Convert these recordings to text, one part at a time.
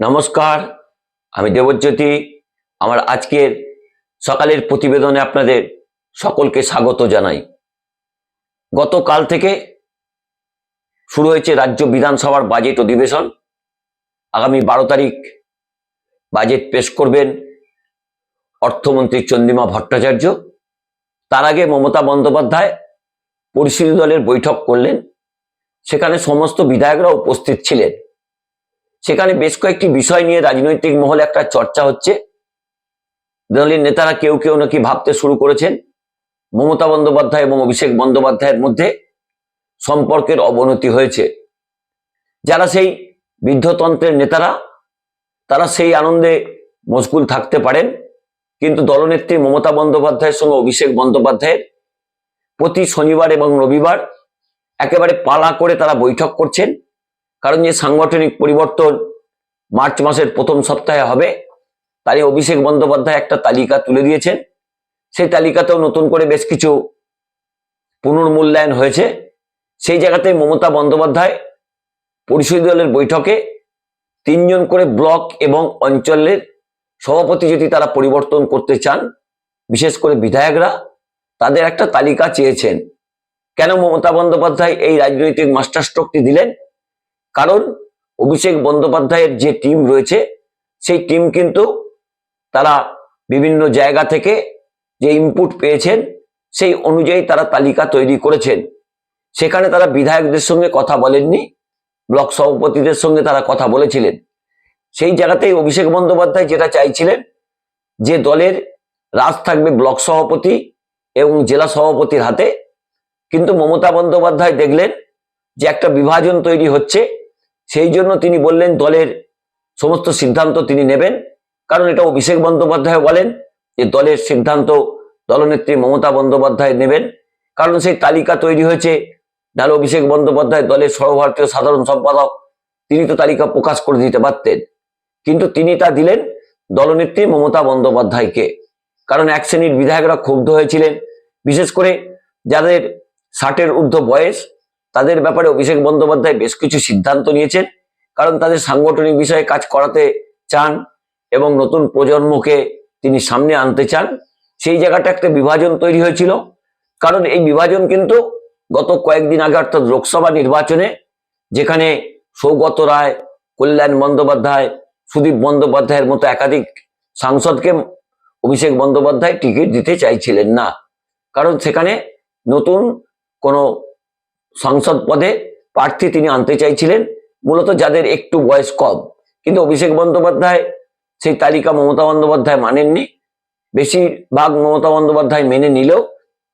নমস্কার, আমি দেবজ্যোতি। আমার আজকের সকালের প্রতিবেদনে আপনাদের সকলকে স্বাগত জানাই। গতকাল থেকে শুরু হয়েছে রাজ্য বিধানসভার বাজেট অধিবেশন। আগামী বারো তারিখ বাজেট পেশ করবেন অর্থমন্ত্রী চন্দ্রিমা ভট্টাচার্য। তার আগে মমতা বন্দ্যোপাধ্যায় পরিস্থিতি দলের বৈঠক করলেন। সেখানে সমস্ত বিধায়করা উপস্থিত ছিলেন। সেখানে বেশ কয়েকটি বিষয় নিয়ে রাজনৈতিক মহলে একটা চর্চা হচ্ছে। দলের নেতারা কেউ কেউ নাকি ভাবতে শুরু করেছেন, মমতা বন্দ্যোপাধ্যায় এবং অভিষেক বন্দ্যোপাধ্যায়ের মধ্যে সম্পর্কের অবনতি হয়েছে। যারা সেই বৃদ্ধতন্ত্রের নেতারা, তারা সেই আনন্দে মশগুল থাকতে পারেন। কিন্তু দলনেত্রী মমতা বন্দ্যোপাধ্যায়ের সঙ্গে অভিষেক বন্দ্যোপাধ্যায়ের প্রতি শনিবার এবং রবিবার একেবারে পালা করে তারা বৈঠক করছেন। কারণ যে সাংগঠনিক পরিবর্তন মার্চ মাসের প্রথম সপ্তাহে হবে, তারই অভিষেক বন্দ্যোপাধ্যায় একটা তালিকা তুলে দিয়েছেন। সেই তালিকাতেও নতুন করে বেশ কিছু পুনর্মূল্যায়ন হয়েছে। সেই জায়গাতে মমতা বন্দ্যোপাধ্যায় পরিষদ দলের বৈঠকে তিনজন করে ব্লক এবং অঞ্চলের সভাপতি যদি তারা পরিবর্তন করতে চান, বিশেষ করে বিধায়করা, তাদের একটা তালিকা চেয়েছেন। কেন মমতা বন্দ্যোপাধ্যায় এই রাজনৈতিক মাস্টার স্ট্রোকটি দিলেন? কারণ অভিষেক বন্দ্যোপাধ্যায়ের যে টিম রয়েছে, সেই টিম কিন্তু তারা বিভিন্ন জায়গা থেকে যে ইনপুট পেয়েছেন, সেই অনুযায়ী তারা তালিকা তৈরি করেছেন। সেখানে তারা বিধায়কদের সঙ্গে কথা বলেননি, ব্লক সভাপতিদের সঙ্গে তারা কথা বলেছিলেন। সেই জায়গাতেই অভিষেক বন্দ্যোপাধ্যায় যেটা চাইছিলেন, যে দলের রাজ থাকবে ব্লক সভাপতি এবং জেলা সভাপতির হাতে। কিন্তু মমতা বন্দ্যোপাধ্যায় দেখলেন যে একটা বিভাজন তৈরি হচ্ছে সেই জন্য তিনি বললেন, দলের সমস্ত সিদ্ধান্ত তিনি নেবেন। কারণ এটা অভিষেক বন্দ্যোপাধ্যায় বলেন যে, দলের সিদ্ধান্ত দলনেত্রী মমতা বন্দ্যোপাধ্যায় নেবেন। কারণ সেই তালিকা তৈরি হয়েছে। নাহলে অভিষেক বন্দ্যোপাধ্যায় দলের সর্বভারতীয় সাধারণ সম্পাদক, তিনি তো তালিকা প্রকাশ করে দিতে পারতেন। কিন্তু তিনি তা দিলেন দলনেত্রী মমতা বন্দ্যোপাধ্যায়কে। কারণ এক শ্রেণির বিধায়করা ক্ষুব্ধ হয়েছিলেন। বিশেষ করে যাদের ষাটের ঊর্ধ্ব বয়স তাদের ব্যাপারে অভিষেক বন্দ্যোপাধ্যায় বেশ কিছু সিদ্ধান্ত নিয়েছেন, কারণ তাদের সাংগঠনিক বিষয়ে কাজ করাতে চান এবং নতুন প্রজন্মকে তিনি সামনে আনতে চান। সেই জায়গাটা একটা বিভাজন তৈরি হয়েছিল, কারণ এই বিভাজন কিন্তু গত কয়েকদিন আগে অর্থাৎ লোকসভা নির্বাচনে, যেখানে সৌগত রায়, কল্যাণ বন্দ্যোপাধ্যায়, সুদীপ বন্দ্যোপাধ্যায়ের মতো একাধিক সাংসদকে অভিষেক বন্দ্যোপাধ্যায় টিকিট দিতে চাইছিলেন না। কারণ সেখানে নতুন কোনো সংসদ পদে প্রার্থী তিনি আনতে চাইছিলেন, মূলত যাদের একটু বয়স কম। কিন্তু অভিষেক বন্দ্যোপাধ্যায় সেই তালিকা মমতা বন্দ্যোপাধ্যায় মানেননি। বেশিরভাগ মমতা বন্দ্যোপাধ্যায় মেনে নিলেও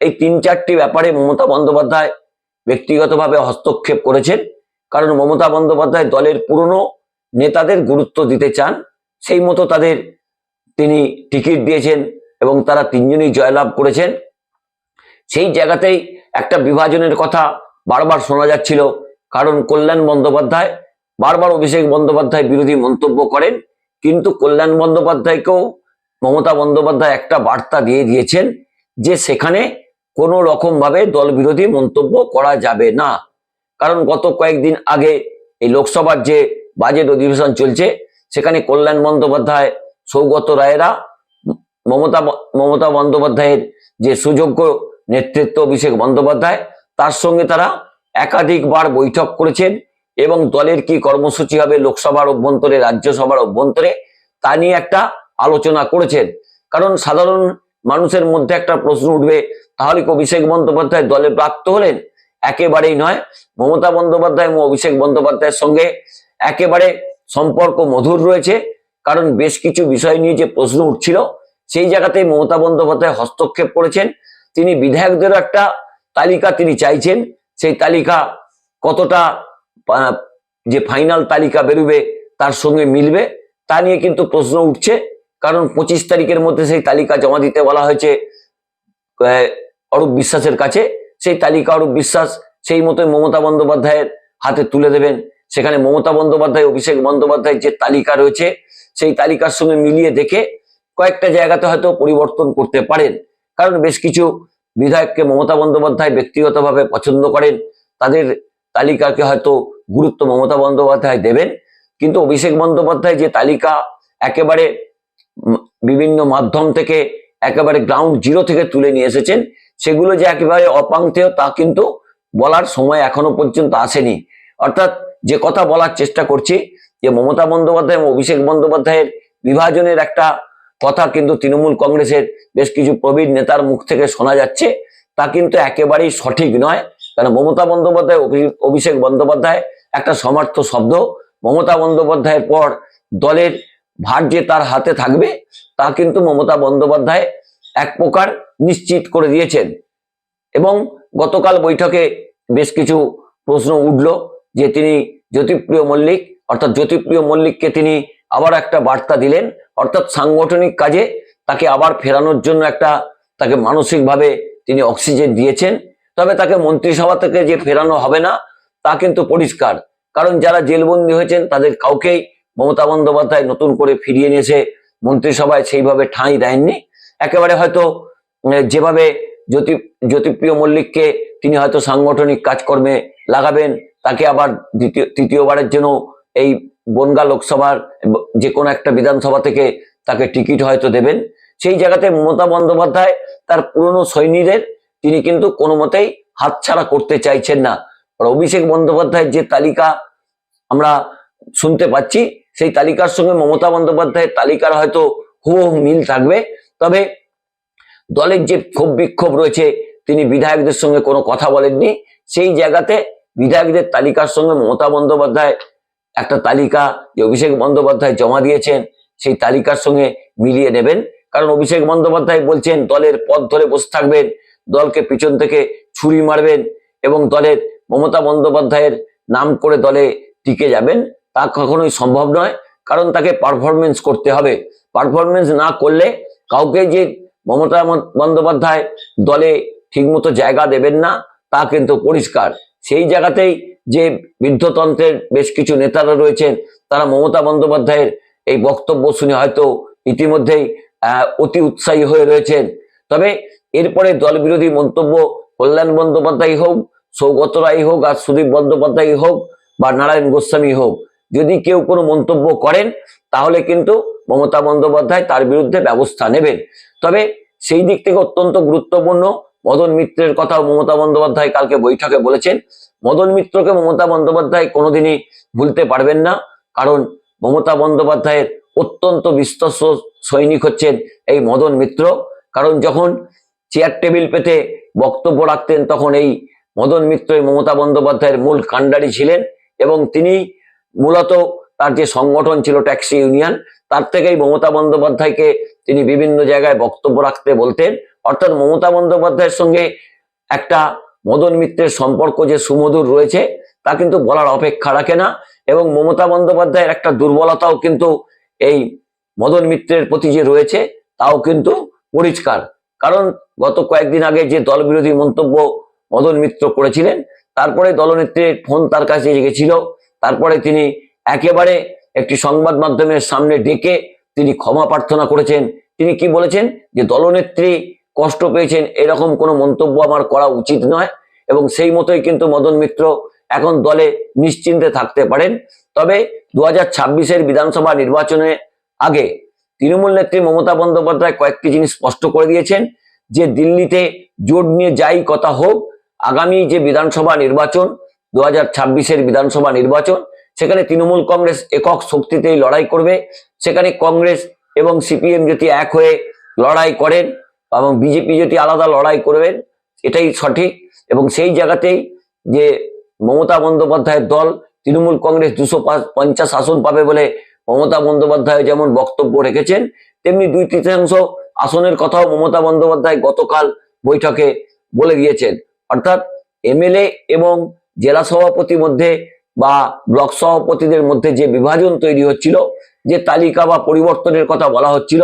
এই তিন চারটি ব্যাপারে মমতা বন্দ্যোপাধ্যায় ব্যক্তিগতভাবে হস্তক্ষেপ করেছেন। কারণ মমতা বন্দ্যোপাধ্যায় দলের পুরনো নেতাদের গুরুত্ব দিতে চান, সেই মতো তাদের তিনি টিকিট দিয়েছেন এবং তারা তিনজনই জয়লাভ করেছেন। সেই জায়গাতেই একটা বিভাজনের কথা বারবার শোনা যাচ্ছিল, কারণ কল্যাণ বন্দ্যোপাধ্যায়, বারবার অভিষেক বন্দ্যোপাধ্যায় বিরোধী মন্তব্য করেন, কিন্তু কল্যাণ বন্দ্যোপাধ্যায়কেও মমতা বন্দ্যোপাধ্যায় একটা বার্তা দিয়ে দিয়েছেন যে সেখানে কোনো রকম ভাবে দল বিরোধী মন্তব্য করা যাবে না। কারণ গত কয়েকদিন আগে এই লোকসভার যে বাজেট অধিবেশন চলছে, সেখানে কল্যাণ বন্দ্যোপাধ্যায়, সৌগত রায়েরা, মমতা মমতা বন্দ্যোপাধ্যায়ের যে সুযোগ্য নেতৃত্ব অভিষেক বন্দ্যোপাধ্যায় তার সঙ্গে তারা একাধিকবার বৈঠক করেছেন এবং দলের কি কর্মসূচি হবে লোকসভার অভ্যন্তরে, রাজ্যসভার অভ্যন্তরে, তা নিয়ে একটা আলোচনা করেছেন। কারণ সাধারণ মানুষের মধ্যে একটা প্রশ্ন উঠবে, তাহলে অভিষেক বন্দ্যোপাধ্যায় দলে প্রাপ্ত হলেন? একেবারেই নয়। মমতা বন্দ্যোপাধ্যায় এবং অভিষেক বন্দ্যোপাধ্যায়ের সঙ্গে একেবারে সম্পর্ক মধুর রয়েছে। কারণ বেশ কিছু বিষয় নিয়ে যে প্রশ্ন উঠছিল, সেই জায়গাতেই মমতা বন্দ্যোপাধ্যায় হস্তক্ষেপ করেছেন। তিনি বিধায়কদেরও একটা তালিকা তিনি চাইছেন, সেই তালিকা কতটা যে ফাইনাল তালিকা বেরোবে তার সঙ্গে মিলবে, তা নিয়ে কিন্তু প্রশ্ন উঠছে। কারণ পঁচিশ তারিখের মধ্যে সেই তালিকা জমা দিতে বলা হয়েছে অরূপ বিশ্বাসের কাছে। সেই তালিকা অরূপ বিশ্বাস সেই মতোই মমতা বন্দ্যোপাধ্যায়ের হাতে তুলে দেবেন। সেখানে মমতা বন্দ্যোপাধ্যায়, অভিষেক বন্দ্যোপাধ্যায়ের যে তালিকা রয়েছে, সেই তালিকার সঙ্গে মিলিয়ে দেখে কয়েকটা জায়গাতে হয়তো পরিবর্তন করতে পারেন। কারণ বেশ কিছু বিধায়ককে মমতা বন্দ্যোপাধ্যায় ব্যক্তিগতভাবে পছন্দ করেন, তাদের তালিকাকে হয়তো গুরুত্ব মমতা বন্দ্যোপাধ্যায় দেবেন। কিন্তু অভিষেক বন্দ্যোপাধ্যায় যে তালিকা একেবারে বিভিন্ন মাধ্যম থেকে একেবারে গ্রাউন্ড জিরো থেকে তুলে নিয়ে এসেছেন, সেগুলো যে একেবারে অপাঙ্ক্তেয় তা কিন্তু বলার সময় এখনও পর্যন্ত আসেনি। অর্থাৎ যে কথা বলার চেষ্টা করছি, যে মমতা বন্দ্যোপাধ্যায় এবং অভিষেক বন্দ্যোপাধ্যায়ের বিভাজনের একটা কথা কিন্তু তৃণমূল কংগ্রেসের বেশ কিছু প্রবীণ নেতার মুখ থেকে শোনা যাচ্ছে। তা কিন্তু একেবারেই সঠিক নয়। কারণ মমতা বন্দ্যোপাধ্যায়, অভি- অভিষেক বন্দ্যোপাধ্যায় একটা সমার্থ শব্দ। মমতা বন্দ্যোপাধ্যায়ের পর দলের ভার যে তার হাতে থাকবে, তা কিন্তু মমতা বন্দ্যোপাধ্যায় এক প্রকার নিশ্চিত করে দিয়েছেন। এবং গতকাল বৈঠকে বেশ কিছু প্রশ্ন উঠল যে তিনি জ্যোতিপ্রিয় মল্লিক, অর্থাৎ জ্যোতিপ্রিয় মল্লিককে তিনি আবার একটা বার্তা দিলেন, অর্থাৎ সাংগঠনিক কাজে তাকে আবার ফেরানোর জন্য একটা, তাকে মানসিকভাবে তিনি অক্সিজেন দিয়েছেন। তবে তাকে মন্ত্রিসভা থেকে যে ফেরানো হবে না, তা কিন্তু পরিষ্কার। কারণ যারা জেলবন্দী হয়েছেন, তাদের কাউকেই মমতা বন্দ্যোপাধ্যায় নতুন করে ফিরিয়ে নিয়েছে মন্ত্রিসভায় সেইভাবে ঠাঁই দেননি একেবারে হয়তো যেভাবে জ্যোতি, জ্যোতিপ্রিয় মল্লিককে তিনি হয়তো সাংগঠনিক কাজকর্মে লাগাবেন, তাকে আবার দ্বিতীয়, তৃতীয়বারের জন্য এই বনগা লোকসভার যে কোনো একটা বিধানসভা থেকে তাকে টিকিট হয়তো দেবেন। সেই জায়গাতে মমতা বন্দ্যোপাধ্যায় তার পুরনো সৈনিকদের তিনি কিন্তু কোনো মতেই হাতছাড়া করতে চাইছেন না। অভিষেক বন্দ্যোপাধ্যায়ের যে তালিকা আমরা শুনতে পাচ্ছি, সেই তালিকার সঙ্গে মমতা বন্দ্যোপাধ্যায়ের তালিকার হয়তো হুবহু মিল থাকবে। তবে দলের যে ক্ষোভ বিক্ষোভ রয়েছে, তিনি বিধায়কদের সঙ্গে কোনো কথা বলেননি। সেই জায়গাতে বিধায়কদের তালিকার সঙ্গে মমতা বন্দ্যোপাধ্যায় একটা তালিকা যে অভিষেক বন্দ্যোপাধ্যায় জমা দিয়েছেন, সেই তালিকার সঙ্গে মিলিয়ে নেবেন। কারণ অভিষেক বন্দ্যোপাধ্যায় বলছেন, দলের পথ ধরে বসে থাকবেন, দলকে পিছন থেকে ছুরি মারবেন এবং দলের মমতা বন্দ্যোপাধ্যায়ের নাম করে দলে টিকে যাবেন। তা কখনোই সম্ভব নয়, কারণ তাকে পারফরমেন্স করতে হবে। পারফরমেন্স না করলে কাউকে যে মমতা বন্দ্যোপাধ্যায় দলে ঠিকমতো জায়গা দেবেন না, তা কিন্তু পরিষ্কার। সেই জায়গাতেই যে বৃদ্ধতন্ত্রের বেশ কিছু নেতারা রয়েছেন, তারা মমতা বন্দ্যোপাধ্যায়ের এই বক্তব্য শুনে হয়তো ইতিমধ্যেই অতি উৎসাহী হয়ে রয়েছেন। তবে এরপরে দল বিরোধী মন্তব্য কল্যাণ বন্দ্যোপাধ্যায় হোক, সৌগত রায় হোক আর সুদীপ বন্দ্যোপাধ্যায় হোক বা নারায়ণ গোস্বামী হোক, যদি কেউ কোনো মন্তব্য করেন, তাহলে কিন্তু মমতা বন্দ্যোপাধ্যায় তার বিরুদ্ধে ব্যবস্থা নেবেন। তবে সেই দিক থেকে অত্যন্ত গুরুত্বপূর্ণ মদন মিত্রের কথা মমতা বন্দ্যোপাধ্যায় কালকে বৈঠকে বলেছেন। মদন মিত্রকে মমতা বন্দ্যোপাধ্যায় কোনোদিনই ভুলতে পারবেন না, কারণ মমতা বন্দ্যোপাধ্যায়ের অত্যন্ত বিশ্বস্ত সৈনিক হচ্ছেন এই মদন মিত্র। কারণ যখন চেয়ার টেবিল পেতে বক্তব্য রাখতেন, তখন এই মদন মিত্রই মমতা বন্দ্যোপাধ্যায়ের মূল কাণ্ডারি ছিলেন এবং তিনি মূলত তার যে সংগঠন ছিল ট্যাক্সি ইউনিয়ন, তার থেকেই মমতা বন্দ্যোপাধ্যায়কে তিনি বিভিন্ন জায়গায় বক্তব্য রাখতে বলতেন। অর্থাৎ মমতা বন্দ্যোপাধ্যায়ের সঙ্গে একটা মদন মিত্রের সম্পর্ক যে সুমধুর রয়েছে, তা কিন্তু বলার অপেক্ষা রাখে না। এবং মমতা বন্দ্যোপাধ্যায়ের একটা দুর্বলতাও কিন্তু এই মদন মিত্রের প্রতি যে রয়েছে, তাও কিন্তু পরিষ্কার। কারণ গত কয়েকদিন আগে যে দল বিরোধী মন্তব্য মদন মিত্র করেছিলেন, তারপরে দলনেত্রীর ফোন তার কাছে গেছিল। তারপরে তিনি একেবারে একটি সংবাদ মাধ্যমের সামনে ডেকে তিনি ক্ষমা প্রার্থনা করেছেন। তিনি কি বলেছেন? যে দলনেত্রী কষ্ট পেয়েছেন, এরকম কোনো মন্তব্য আমার করা উচিত নয়। এবং সেই মতোই কিন্তু মদন মিত্র এখন দলে নিশ্চিন্তে থাকতে পারেন। তবে দু হাজার বিধানসভা নির্বাচনে আগে তৃণমূল নেত্রী মমতা বন্দ্যোপাধ্যায় কয়েকটি জিনিস স্পষ্ট করে দিয়েছেন, যে দিল্লিতে জোট নিয়ে যাই কথা হোক, আগামী যে বিধানসভা নির্বাচন দু হাজার বিধানসভা নির্বাচন, সেখানে তৃণমূল কংগ্রেস একক শক্তিতেই লড়াই করবে, সেখানে কংগ্রেস এবং সিপিএম যদি এক হয়ে লড়াই করেন এবং বিজেপি যদি আলাদা লড়াই করবেন, এটাই সঠিক। এবং সেই জায়গাতেই যে মমতা বন্দ্যোপাধ্যায়ের দল, তৃণমূল কংগ্রেস দুশো পঞ্চাশ আসন পাবে বলে মমতা বন্দ্যোপাধ্যায় যেমন বক্তব্য রেখেছেন, তেমনি দুই তৃতীয়াংশ আসনের কথাও মমতা বন্দ্যোপাধ্যায় গতকাল বৈঠকে বলে দিয়েছেন অর্থাৎ এমএলএ এবং জেলা সভাপতির মধ্যে বা ব্লক সভাপতিদের মধ্যে যে বিভাজন তৈরি হচ্ছিল, যে তালিকা বা পরিবর্তনের কথা বলা হচ্ছিল,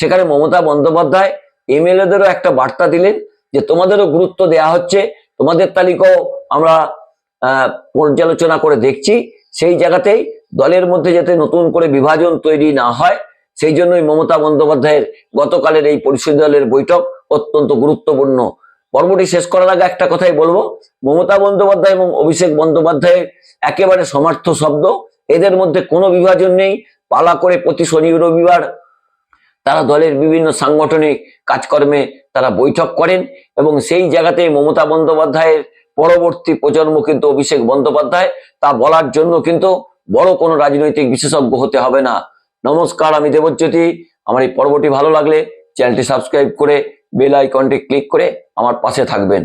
সেখানে মমতা বন্দ্যোপাধ্যায় এমএলএদেরও একটা বার্তা দিলেন যে তোমাদেরও গুরুত্ব দেয়া হচ্ছে, তোমাদের তালিকাও আমরা পর্যালোচনা করে দেখছি। সেই জায়গাতেই দলের মধ্যে যাতে নতুন করে বিভাজন তৈরি না হয়, সেই জন্যই মমতা বন্দ্যোপাধ্যায়ের গতকালের এই পরিষদ দলের বৈঠক অত্যন্ত গুরুত্বপূর্ণ। পর্বটি শেষ করার আগে একটা কথাই বলব, মমতা বন্দ্যোপাধ্যায় এবং অভিষেক বন্দ্যোপাধ্যায়ের একেবারে সমার্থ শব্দ, এদের মধ্যে কোনো বিভাজন নেই। পালা করে প্রতি শনি রবিবার তারা দলের বিভিন্ন সাংগঠনিক কাজকর্মে তারা বৈঠক করেন এবং সেই জায়গাতে মমতা বন্দ্যোপাধ্যায়ের পরবর্তী প্রজন্ম কিন্তু অভিষেক বন্দ্যোপাধ্যায়। তা বলার জন্য কিন্তু বড় কোনো রাজনৈতিক বিশেষজ্ঞ হতে হবে না। নমস্কার, আমি দেবজ্যোতি। আমার এই পর্বটি ভালো লাগলে চ্যানেলটি সাবস্ক্রাইব করে বেল আইকনটি ক্লিক করে আমার পাশে থাকবেন।